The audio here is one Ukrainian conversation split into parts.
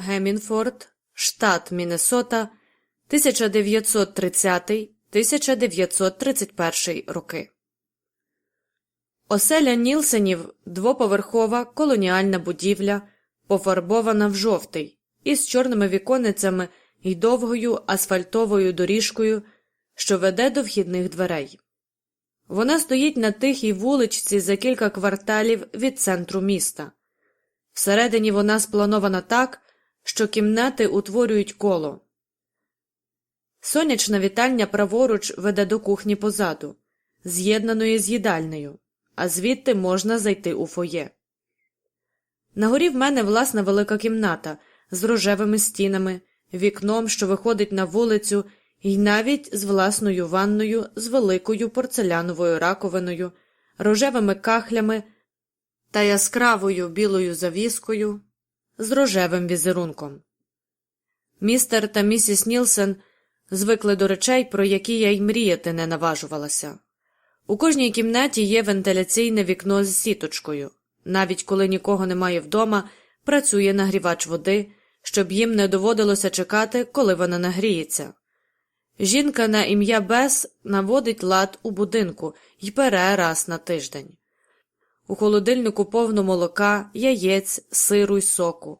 Гемінфорд, штат Міннесота, 1930-1931 роки. Оселя Нілсенів двоповерхова колоніальна будівля, пофарбована в жовтий, із чорними віконницями і довгою асфальтовою доріжкою, що веде до вхідних дверей. Вона стоїть на тихій вуличці за кілька кварталів від центру міста. Всередині вона спланована так, що кімнати утворюють коло. Сонячна вітальня праворуч веде до кухні позаду, з'єднаної з їдальнею, а звідти можна зайти у фоє. Нагорі в мене власна велика кімната з рожевими стінами, вікном, що виходить на вулицю, і навіть з власною ванною з великою порцеляновою раковиною, рожевими кахлями та яскравою білою завіскою з рожевим візерунком. Містер та місіс Нілсен звикли до речей, про які я й мріяти не наважувалася. У кожній кімнаті є вентиляційне вікно з сіточкою. Навіть коли нікого немає вдома, працює нагрівач води, щоб їм не доводилося чекати, коли вона нагріється. Жінка на ім'я Бес наводить лад у будинку і пере раз на тиждень. У холодильнику повно молока, яєць, сиру й соку.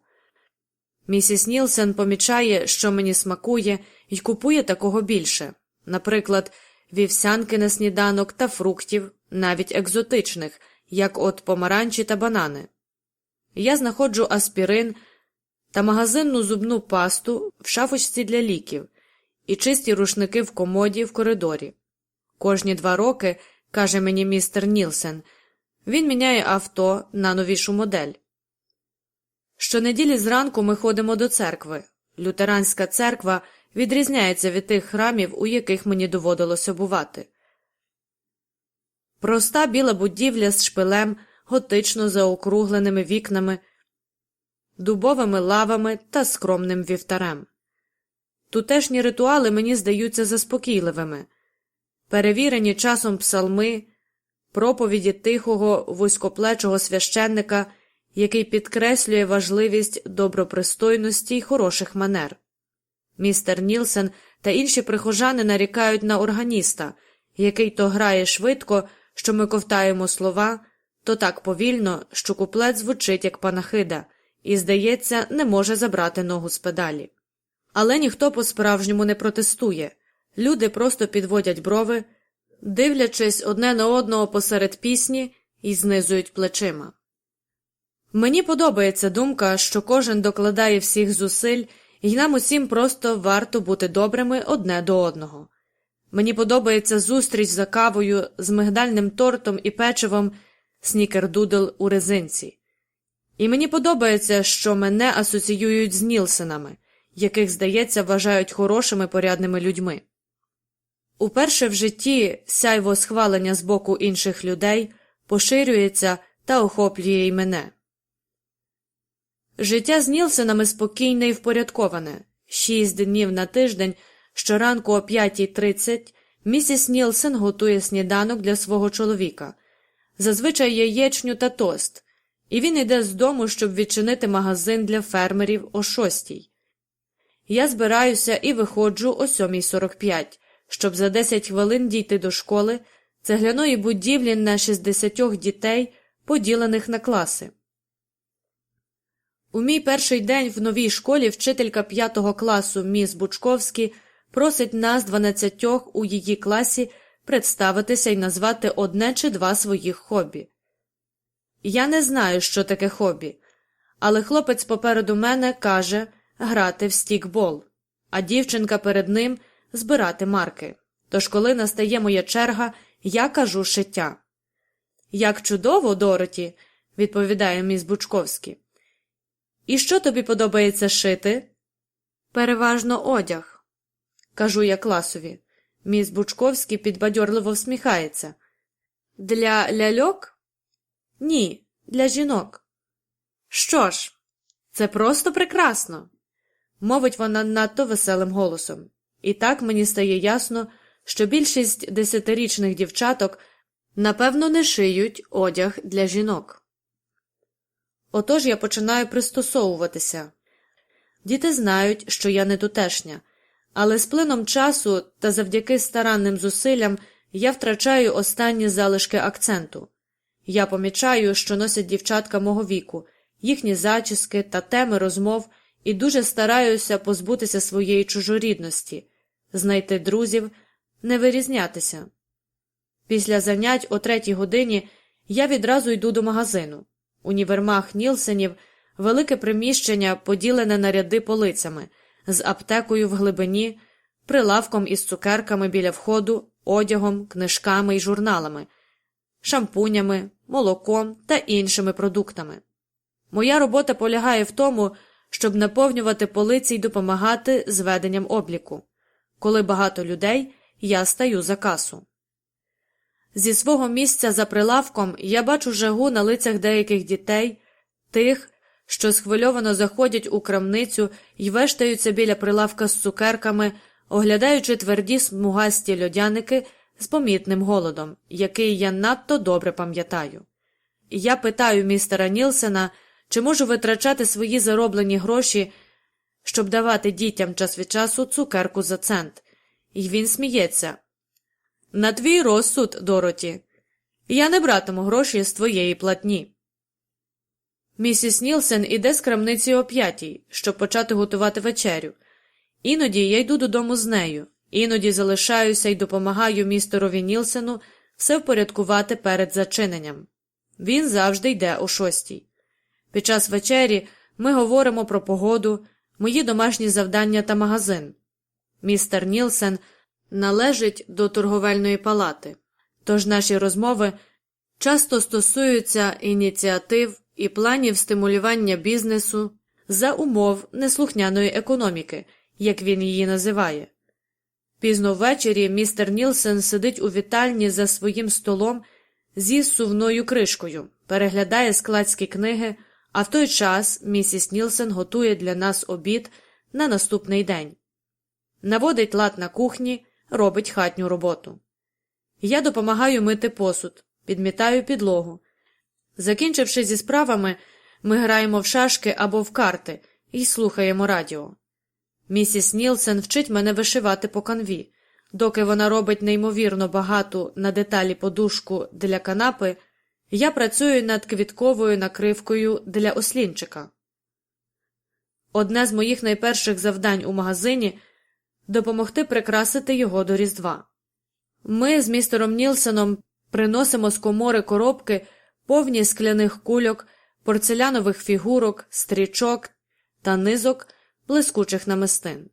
Місіс Нілсен помічає, що мені смакує, і купує такого більше, наприклад, вівсянки на сніданок та фруктів, навіть екзотичних, як от помаранчі та банани. Я знаходжу аспірин та магазинну зубну пасту в шафочці для ліків і чисті рушники в комоді в коридорі. Кожні два роки, каже мені містер Нілсен, він міняє авто на новішу модель. Щонеділі зранку ми ходимо до церкви. Лютеранська церква відрізняється від тих храмів, у яких мені доводилося бувати. Проста біла будівля з шпилем, готично заокругленими вікнами, дубовими лавами та скромним вівтарем. Тутешні ритуали мені здаються заспокійливими, перевірені часом псалми, проповіді тихого вузькоплечого священника, який підкреслює важливість добропристойності й хороших манер. Містер Нілсен та інші прихожани нарікають на органіста, який то грає швидко, що ми ковтаємо слова, то так повільно, що куплет звучить як панахида, і, здається, не може забрати ногу з педалі. Але ніхто по-справжньому не протестує люди просто підводять брови, дивлячись одне на одного посеред пісні і знизують плечима. Мені подобається думка, що кожен докладає всіх зусиль, і нам усім просто варто бути добрими одне до одного. Мені подобається зустріч за кавою з мигдальним тортом і печивом снікердудл у резинці. І мені подобається, що мене асоціюють з Нілсенами, яких, здається, вважають хорошими порядними людьми. Уперше в житті сяйво схвалення з боку інших людей поширюється та охоплює й мене. Життя з Нілсенами спокійне і впорядковане. Шість днів на тиждень, щоранку о 5.30 місіс Нілсен готує сніданок для свого чоловіка, зазвичай яєчню та тост, і він йде з дому, щоб відчинити магазин для фермерів о 6. Я збираюся і виходжу о 7.45, щоб за 10 хвилин дійти до школи, цегляної будівлі на 60 дітей, поділених на класи. У мій перший день в новій школі вчителька п'ятого класу міс Бучковський просить нас, дванадцятьох у її класі, представитися і назвати одне чи два своїх хобі. Я не знаю, що таке хобі, але хлопець попереду мене каже грати в стікбол, а дівчинка перед ним збирати марки. Тож, коли настає моя черга, я кажу шиття. Як чудово, Дороті, відповідає міс Бучковський. І що тобі подобається шити? Переважно одяг, кажу я класові. Міс Бучковський підбадьорливо всміхається. Для ляльок? Ні, для жінок. Що ж, це просто прекрасно, мовить вона надто веселим голосом. І так мені стає ясно, що більшість десятирічних дівчаток напевно не шиють одяг для жінок. Отож я починаю пристосовуватися. Діти знають, що я не тутешня, але з плином часу та завдяки старанним зусиллям я втрачаю останні залишки акценту. Я помічаю, що носять дівчатка мого віку, їхні зачіски та теми розмов, і дуже стараюся позбутися своєї чужорідності, знайти друзів, не вирізнятися. Після занять о третій годині я відразу йду до магазину. Універмаг Нілсенів велике приміщення, поділене на ряди полицями, з аптекою в глибині, прилавком із цукерками біля входу, одягом, книжками і журналами, шампунями, молоком та іншими продуктами. Моя робота полягає в тому, щоб наповнювати полиці й допомагати з веденням обліку. Коли багато людей, я стаю за касу. Зі свого місця за прилавком я бачу жагу на лицях деяких дітей, тих, що схвильовано заходять у крамницю і вештаються біля прилавка з цукерками, оглядаючи тверді смугасті льодяники з помітним голодом, який я надто добре пам'ятаю. Я питаю містера Нілсена, чи можу витрачати свої зароблені гроші, щоб давати дітям час від часу цукерку за цент, і він сміється. На твій розсуд, Дороті. Я не братиму гроші з твоєї платні. Місіс Нілсен іде з крамниці о п'ятій, щоб почати готувати вечерю. Іноді я йду додому з нею, іноді залишаюся і допомагаю містерові Нілсену все впорядкувати перед зачиненням. Він завжди йде о шостій. Під час вечері ми говоримо про погоду, мої домашні завдання та магазин. Містер Нілсен належить до торговельної палати, тож наші розмови часто стосуються ініціатив і планів стимулювання бізнесу за умов неслухняної економіки, як він її називає. Пізно ввечері містер Нілсен сидить у вітальні за своїм столом зі сувною кришкою, переглядає складські книги, а в той час місіс Нілсен готує для нас обід на наступний день. Наводить лад на кухні, робить хатню роботу. Я допомагаю мити посуд, підмітаю підлогу. Закінчивши зі справами, ми граємо в шашки або в карти і слухаємо радіо. Місіс Нілсен вчить мене вишивати по канві. Доки вона робить неймовірно багату на деталі подушку для канапи, я працюю над квітковою накривкою для ослінчика. Одне з моїх найперших завдань у магазині допомогти прикрасити його до Різдва. Ми з містером Нілсеном приносимо з комори коробки повні скляних кульок, порцелянових фігурок, стрічок та низок блискучих намистин.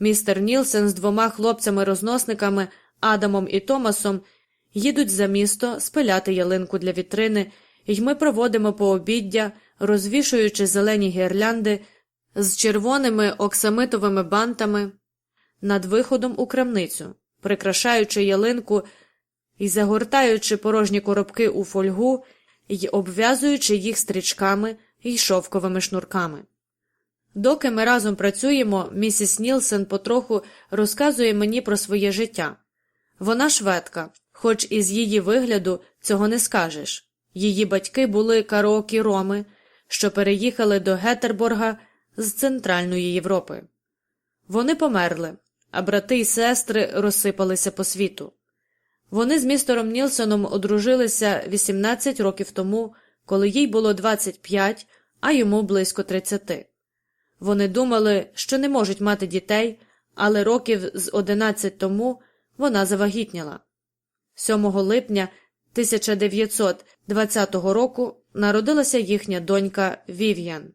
Містер Нілсен з двома хлопцями-розносниками Адамом і Томасом їдуть за місто спиляти ялинку для вітрини, і ми проводимо пообіддя, розвішуючи зелені гірлянди з червоними оксамитовими бантами над виходом у крамницю, прикрашаючи ялинку і загортаючи порожні коробки у фольгу і обв'язуючи їх стрічками і шовковими шнурками. Доки ми разом працюємо, місіс Нілсен потроху розказує мені про своє життя. Вона шведка, хоч із її вигляду цього не скажеш. Її батьки були кароокі роми, що переїхали до Гетерборга з Центральної Європи. Вони померли, а брати й сестри розсипалися по світу. Вони з містером Нілсоном одружилися 18 років тому, коли їй було 25, а йому близько 30. Вони думали, що не можуть мати дітей, але років з 11 тому вона завагітніла. 7 липня 1920 року народилася їхня донька Вів'ян.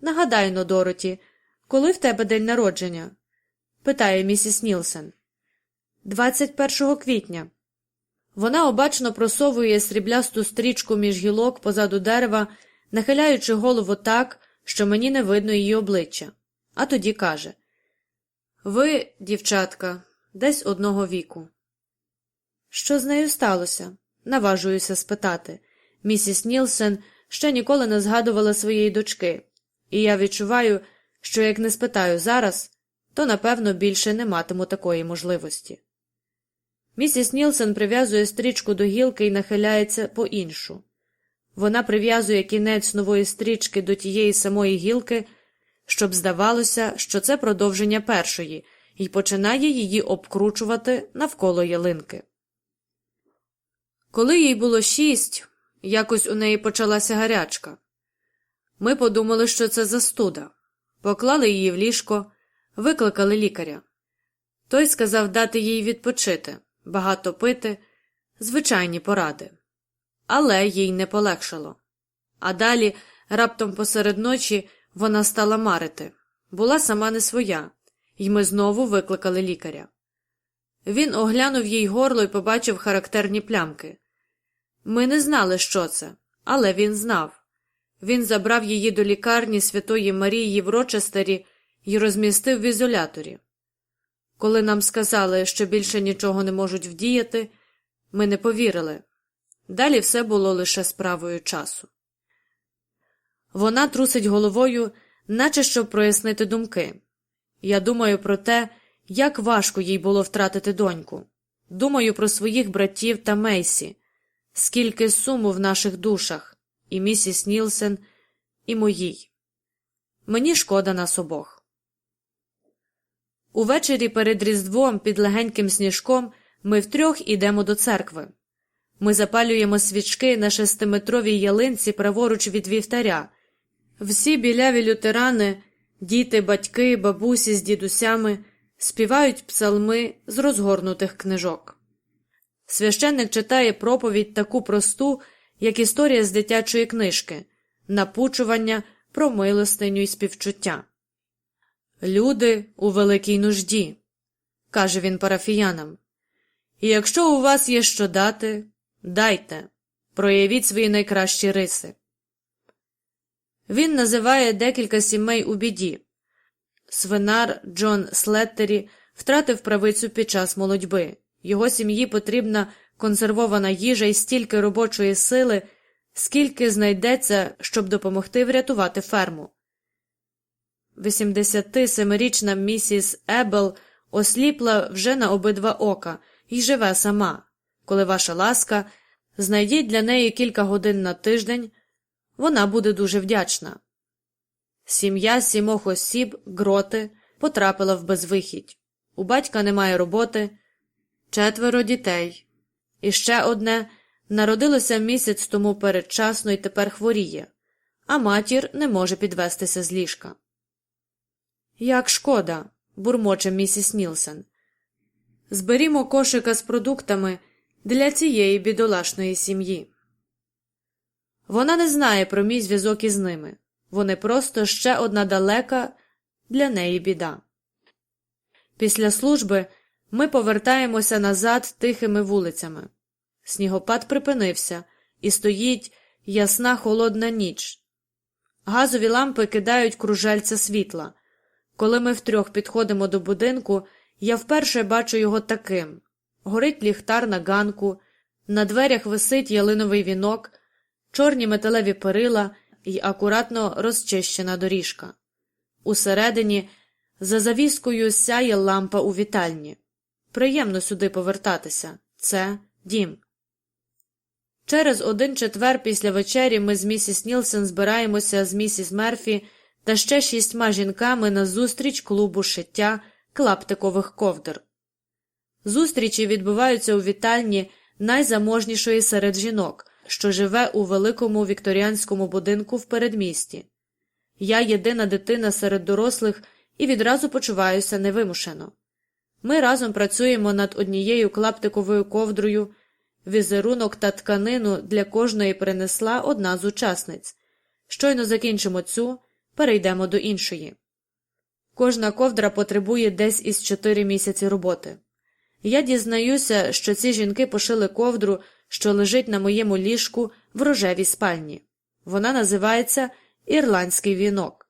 Нагадай но, Дороті, коли в тебе день народження? питає місіс Нілсен. 21 квітня. Вона обачно просовує сріблясту стрічку між гілок позаду дерева, нахиляючи голову так, що мені не видно її обличчя, а тоді каже Ви, дівчатка, десь одного віку. Що з нею сталося? наважуюся спитати. Місіс Нілсен ще ніколи не згадувала своєї дочки, і я відчуваю, що як не спитаю зараз, то напевно більше не матиму такої можливості. Місіс Нілсен прив'язує стрічку до гілки і нахиляється по іншу. Вона прив'язує кінець нової стрічки до тієї самої гілки, щоб здавалося, що це продовження першої, і починає її обкручувати навколо ялинки. Коли їй було шість, якось у неї почалася гарячка. Ми подумали, що це застуда, поклали її в ліжко, викликали лікаря. Той сказав дати їй відпочити, багато пити, звичайні поради. Але їй не полегшало. А далі, раптом посеред ночі, вона стала марити, була сама не своя, і ми знову викликали лікаря. Він оглянув їй горло і побачив характерні плямки. Ми не знали, що це, але він знав. Він забрав її до лікарні Святої Марії в Рочестері і розмістив в ізоляторі. Коли нам сказали, що більше нічого не можуть вдіяти, ми не повірили. Далі все було лише справою часу. Вона трусить головою, наче щоб прояснити думки. Я думаю про те, як важко їй було втратити доньку. Думаю про своїх братів та Мейсі, скільки суму в наших душах, і місіс Нілсен, і моїй. Мені шкода нас обох. Увечері перед Різдвом під легеньким сніжком ми втрьох ідемо до церкви. Ми запалюємо свічки на шестиметровій ялинці праворуч від вівтаря. Всі біляві лютерани, діти, батьки, бабусі з дідусями співають псалми з розгорнутих книжок. Священник читає проповідь таку просту, як історія з дитячої книжки, напучування про милостиню і співчуття. Люди у великій нужді, каже він парафіянам. І якщо у вас є що дати, дайте, проявіть свої найкращі риси. Він називає декілька сімей у біді. Свинар Джон Слеттері втратив правицю під час молодьби. Його сім'ї потрібна консервована їжа і стільки робочої сили, скільки знайдеться, щоб допомогти врятувати ферму. 87-річна місіс Ебел осліпла вже на обидва ока і живе сама. Коли ваша ласка, знайдіть для неї кілька годин на тиждень, вона буде дуже вдячна. Сім'я сімох осіб, гроти, потрапила в безвихідь. У батька немає роботи, четверо дітей. І ще одне народилося місяць тому передчасно і тепер хворіє, а матір не може підвестися з ліжка. Як шкода, бурмоче місіс Нілсен. Зберімо кошика з продуктами для цієї бідолашної сім'ї. Вона не знає про мій зв'язок із ними. Вони просто ще одна далека для неї біда. Після служби ми повертаємося назад тихими вулицями. Снігопад припинився, і стоїть ясна холодна ніч. Газові лампи кидають кружельця світла. Коли ми втрьох підходимо до будинку, я вперше бачу його таким горить ліхтар на ганку, на дверях висить ялиновий вінок, чорні металеві перила і акуратно розчищена доріжка. Усередині, за завіскою сяє лампа у вітальні. Приємно сюди повертатися це дім. Через один четвер після вечері ми з місіс Нілсен збираємося з місіс Мерфі та ще шістьма жінками на зустріч клубу шиття клаптикових ковдр. Зустрічі відбуваються у вітальні найзаможнішої серед жінок, що живе у великому вікторіанському будинку в передмісті. Я єдина дитина серед дорослих і відразу почуваюся невимушено. Ми разом працюємо над однією клаптиковою ковдрою, візерунок та тканину для кожної принесла одна з учасниць. Щойно закінчимо цю, перейдемо до іншої. Кожна ковдра потребує десь із чотири місяці роботи. Я дізнаюся, що ці жінки пошили ковдру, що лежить на моєму ліжку в рожевій спальні. Вона називається Ірландський вінок.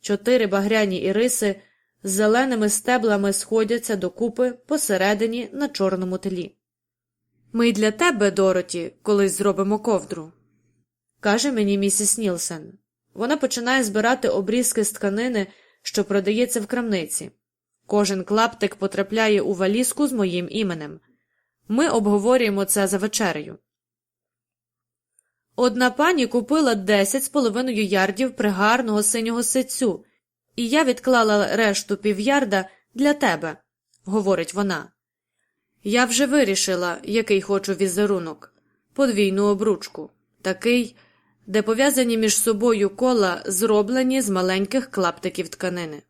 Чотири багряні іриси з зеленими стеблами сходяться докупи посередині на чорному тлі. Ми й для тебе, Дороті, колись зробимо ковдру, каже мені місіс Нілсен. Вона починає збирати обрізки з тканини, що продається в крамниці. Кожен клаптик потрапляє у валізку з моїм іменем. Ми обговорюємо це за вечерею. Одна пані купила десять з половиною ярдів пригарного синього ситцю і я відклала решту півярда для тебе, говорить вона. Я вже вирішила, який хочу візерунок подвійну обручку, такий, де пов'язані між собою кола зроблені з маленьких клаптиків тканини.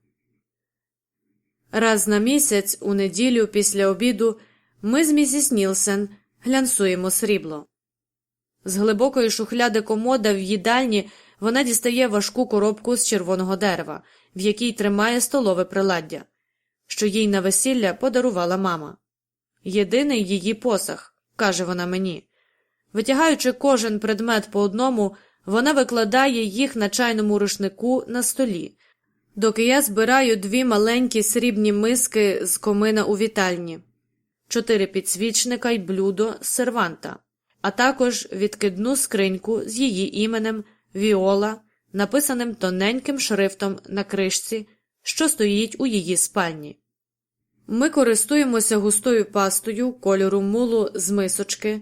Раз на місяць, у неділю після обіду, ми з місіс Нілсен глянсуємо срібло. З глибокої шухляди комода в їдальні вона дістає важку коробку з червоного дерева, в якій тримає столове приладдя, що їй на весілля подарувала мама. Єдиний її посах, каже вона мені. Витягаючи кожен предмет по одному, вона викладає їх на чайному рушнику на столі, доки я збираю дві маленькі срібні миски з комина у вітальні, чотири підсвічника й блюдо з серванта, а також відкидну скриньку з її іменем Віола, написаним тоненьким шрифтом на кришці, що стоїть у її спальні. Ми користуємося густою пастою кольору мулу з мисочки,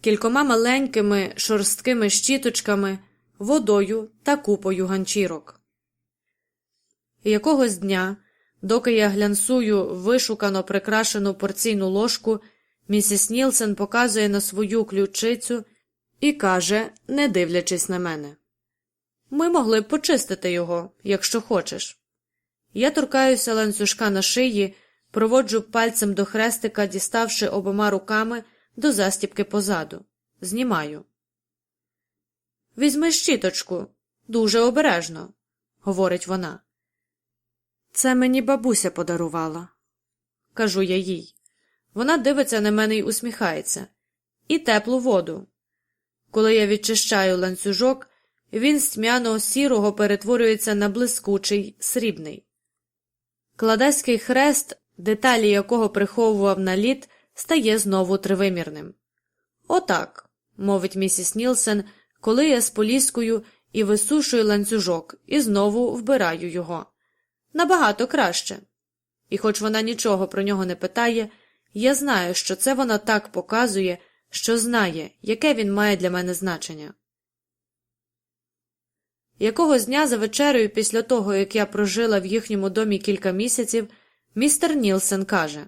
кількома маленькими шорсткими щіточками, водою та купою ганчірок. Якогось дня, доки я глянсую вишукано прикрашену порційну ложку, місіс Нілсен показує на свою ключицю і каже, не дивлячись на мене Ми могли б почистити його, якщо хочеш. Я торкаюся ланцюжка на шиї, проводжу пальцем до хрестика, діставши обома руками до застіпки позаду. Знімаю. Візьми щіточку. Дуже обережно, говорить вона. Це мені бабуся подарувала, кажу я їй. Вона дивиться на мене й усміхається. І теплу воду. Коли я відчищаю ланцюжок, він з тьмяно сірого перетворюється на блискучий срібний. Кладеський хрест, деталі якого приховував на лід, стає знову тривимірним. Отак, мовить місіс Нілсен, коли я з поліскою і висушую ланцюжок, і знову вбираю його. Набагато краще. І хоч вона нічого про нього не питає, я знаю, що це вона так показує, що знає, яке він має для мене значення. Якогось дня за вечерею, після того, як я прожила в їхньому домі кілька місяців, містер Нілсен каже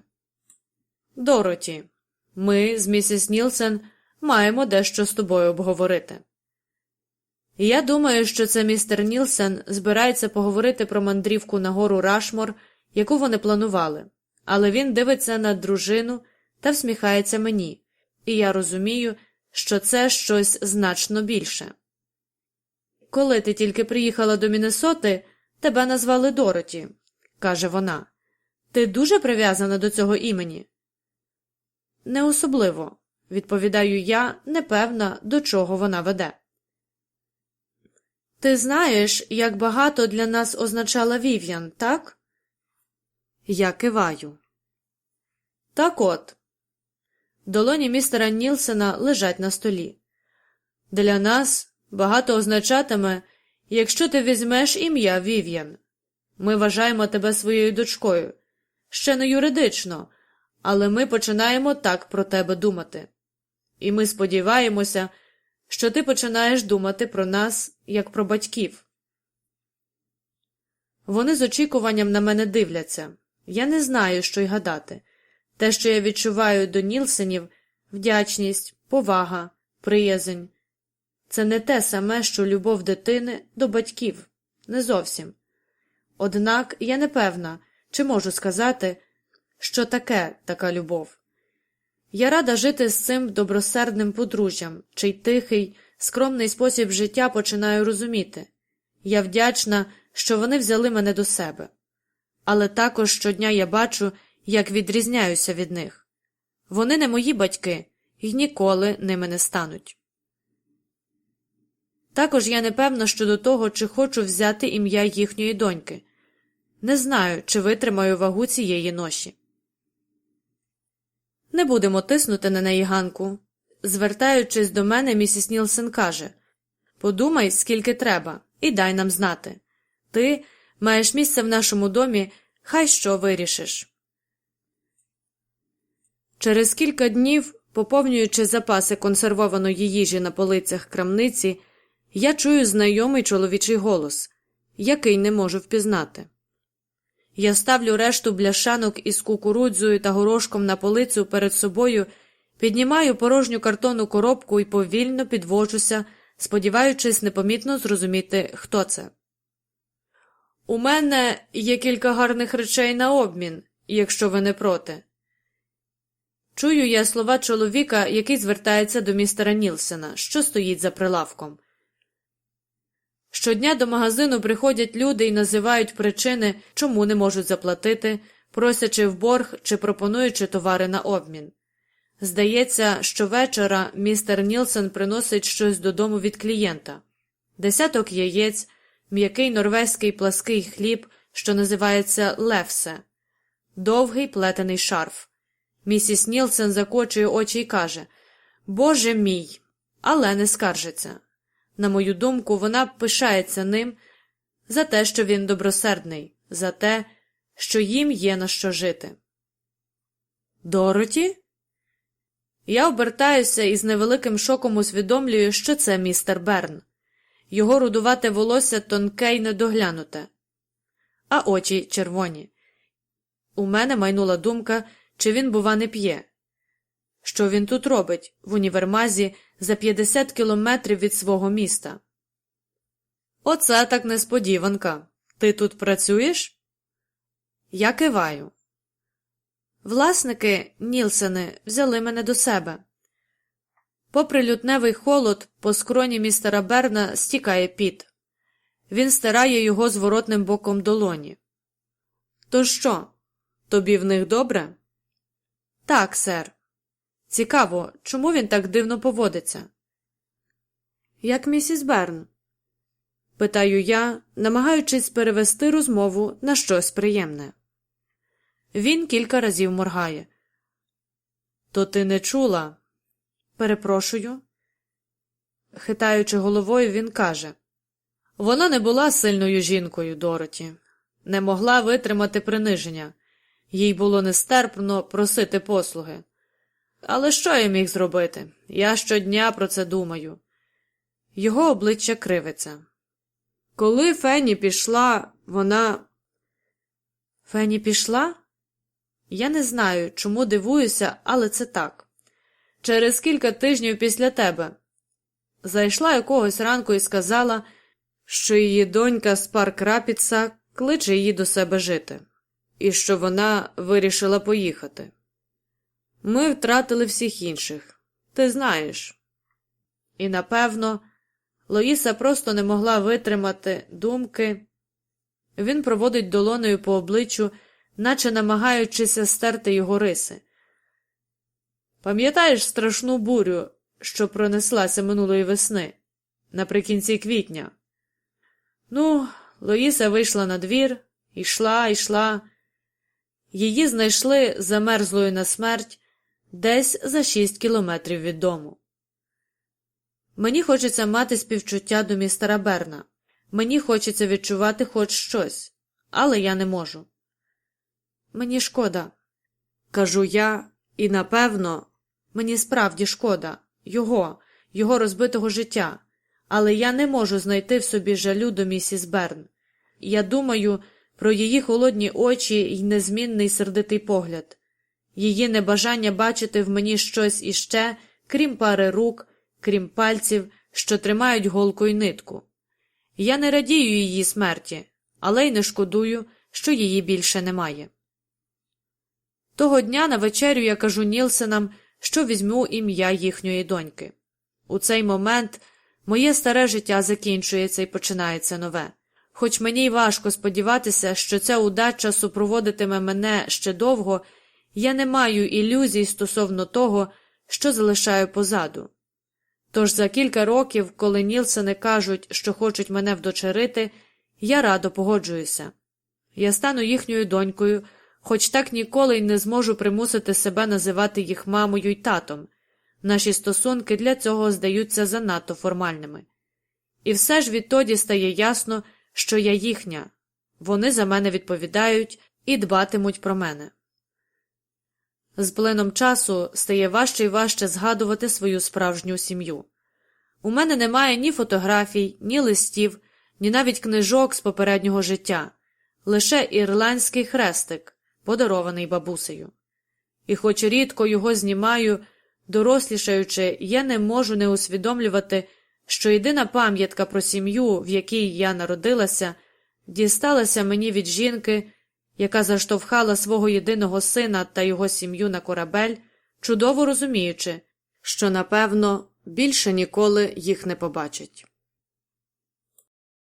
Дороті, ми з місіс Нілсен маємо дещо з тобою обговорити. Я думаю, що це містер Нілсен збирається поговорити про мандрівку на гору Рашмор, яку вони планували, але він дивиться на дружину та всміхається мені, і я розумію, що це щось значно більше. Коли ти тільки приїхала до Міннесоти, тебе назвали Дороті, каже вона. Ти дуже прив'язана до цього імені? Не особливо, відповідаю я, непевна, до чого вона веде. Ти знаєш, як багато для нас означала Вів'ян, так? Я киваю. Так от. Долоні містера Нілсена лежать на столі. Для нас багато означатиме, якщо ти візьмеш ім'я Вів'ян. Ми вважаємо тебе своєю дочкою. Ще не юридично, але ми починаємо так про тебе думати. І ми сподіваємося, що ти починаєш думати про нас як про батьків. Вони з очікуванням на мене дивляться. Я не знаю, що й гадати. Те, що я відчуваю до Нілсенів вдячність, повага, приязнь це не те саме, що любов дитини до батьків, не зовсім. Однак я не певна, чи можу сказати, що таке така любов. Я рада жити з цим добросердним подружжям, чий тихий, скромний спосіб життя починаю розуміти. Я вдячна, що вони взяли мене до себе. Але також щодня я бачу, як відрізняюся від них. Вони не мої батьки і ніколи ними не стануть. Також я не певна щодо того, чи хочу взяти ім'я їхньої доньки. Не знаю, чи витримаю вагу цієї ноші. Не будемо тиснути на неї Ганку. Звертаючись до мене, місіс Нілсен каже Подумай, скільки треба, і дай нам знати. Ти маєш місце в нашому домі, хай що вирішиш. Через кілька днів, поповнюючи запаси консервованої їжі на полицях крамниці, я чую знайомий чоловічий голос, який не можу впізнати. Я ставлю решту бляшанок із кукурудзою та горошком на полицю перед собою, піднімаю порожню картонну коробку і повільно підводжуся, сподіваючись непомітно зрозуміти, хто це. У мене є кілька гарних речей на обмін, якщо ви не проти. Чую я слова чоловіка, який звертається до містера Нілсена, що стоїть за прилавком. Щодня до магазину приходять люди і називають причини, чому не можуть заплатити, просячи в борг чи пропонуючи товари на обмін. Здається, що вечора містер Нілсен приносить щось додому від клієнта десяток яєць, м'який норвезький плаский хліб, що називається левсе, довгий плетений шарф. Місіс Нілсен закочує очі і каже Боже мій, але не скаржиться. На мою думку, вона пишається ним за те, що він добросердний, за те, що їм є на що жити. Дороті? Я обертаюся і з невеликим шоком усвідомлюю, що це містер Берн. Його рудувате волосся тонке й недоглянуте, а очі червоні. У мене майнула думка, чи він, бува, не п'є. Що він тут робить в універмазі за 50 кілометрів від свого міста? Оце так несподіванка. Ти тут працюєш? Я киваю. Власники, Нілсени, взяли мене до себе. Попри лютневий холод, по скроні містера Берна стікає піт. Він стирає його зворотним боком долоні. То що, тобі в них добре? Так, сер. Цікаво, чому він так дивно поводиться? Як місіс Берн? питаю я, намагаючись перевести розмову на щось приємне. Він кілька разів моргає. То ти не чула? Перепрошую. Хитаючи головою, він каже Вона не була сильною жінкою, Дороті, не могла витримати приниження. Їй було нестерпно просити послуги. Але що я міг зробити? Я щодня про це думаю. Його обличчя кривиться. Коли Фені пішла, вона. Фені пішла? Я не знаю, чому дивуюся, але це так. Через кілька тижнів після тебе. Зайшла якогось ранку і сказала, що її донька з парк Рапіца кличе її до себе жити і що вона вирішила поїхати. Ми втратили всіх інших, ти знаєш. І, напевно, Лоїса просто не могла витримати думки. Він проводить долоною по обличчю, наче намагаючися стерти його риси. Пам'ятаєш страшну бурю, що пронеслася минулої весни, наприкінці квітня? Ну, Лоїса вийшла на двір, йшла, йшла, Її знайшли замерзлою на смерть десь за шість кілометрів від дому. Мені хочеться мати співчуття до містера Берна. Мені хочеться відчувати хоч щось, але я не можу. Мені шкода, кажу я, і напевно, мені справді шкода його, його розбитого життя, але я не можу знайти в собі жалю до місіс Берн. Я думаю, про її холодні очі й незмінний сердитий погляд, її небажання бачити в мені щось іще, крім пари рук, крім пальців, що тримають голку й нитку. Я не радію її смерті, але й не шкодую, що її більше немає. Того дня на вечерю я кажу Нілсенам, що візьму ім'я їхньої доньки. У цей момент моє старе життя закінчується і починається нове. Хоч мені й важко сподіватися, що ця удача супроводитиме мене ще довго, я не маю ілюзій стосовно того, що залишаю позаду. Тож за кілька років, коли Нілсени кажуть, що хочуть мене вдочерити, я радо погоджуюся. Я стану їхньою донькою, хоч так ніколи й не зможу примусити себе називати їх мамою й татом. Наші стосунки для цього здаються занадто формальними. І все ж відтоді стає ясно, що я їхня, вони за мене відповідають і дбатимуть про мене. З плином часу стає важче і важче згадувати свою справжню сім'ю. У мене немає ні фотографій, ні листів, ні навіть книжок з попереднього життя, лише ірландський хрестик, подарований бабусею. І хоч рідко його знімаю, дорослішаючи, я не можу не усвідомлювати, що єдина пам'ятка про сім'ю, в якій я народилася, дісталася мені від жінки, яка заштовхала свого єдиного сина та його сім'ю на корабель, чудово розуміючи, що, напевно, більше ніколи їх не побачить.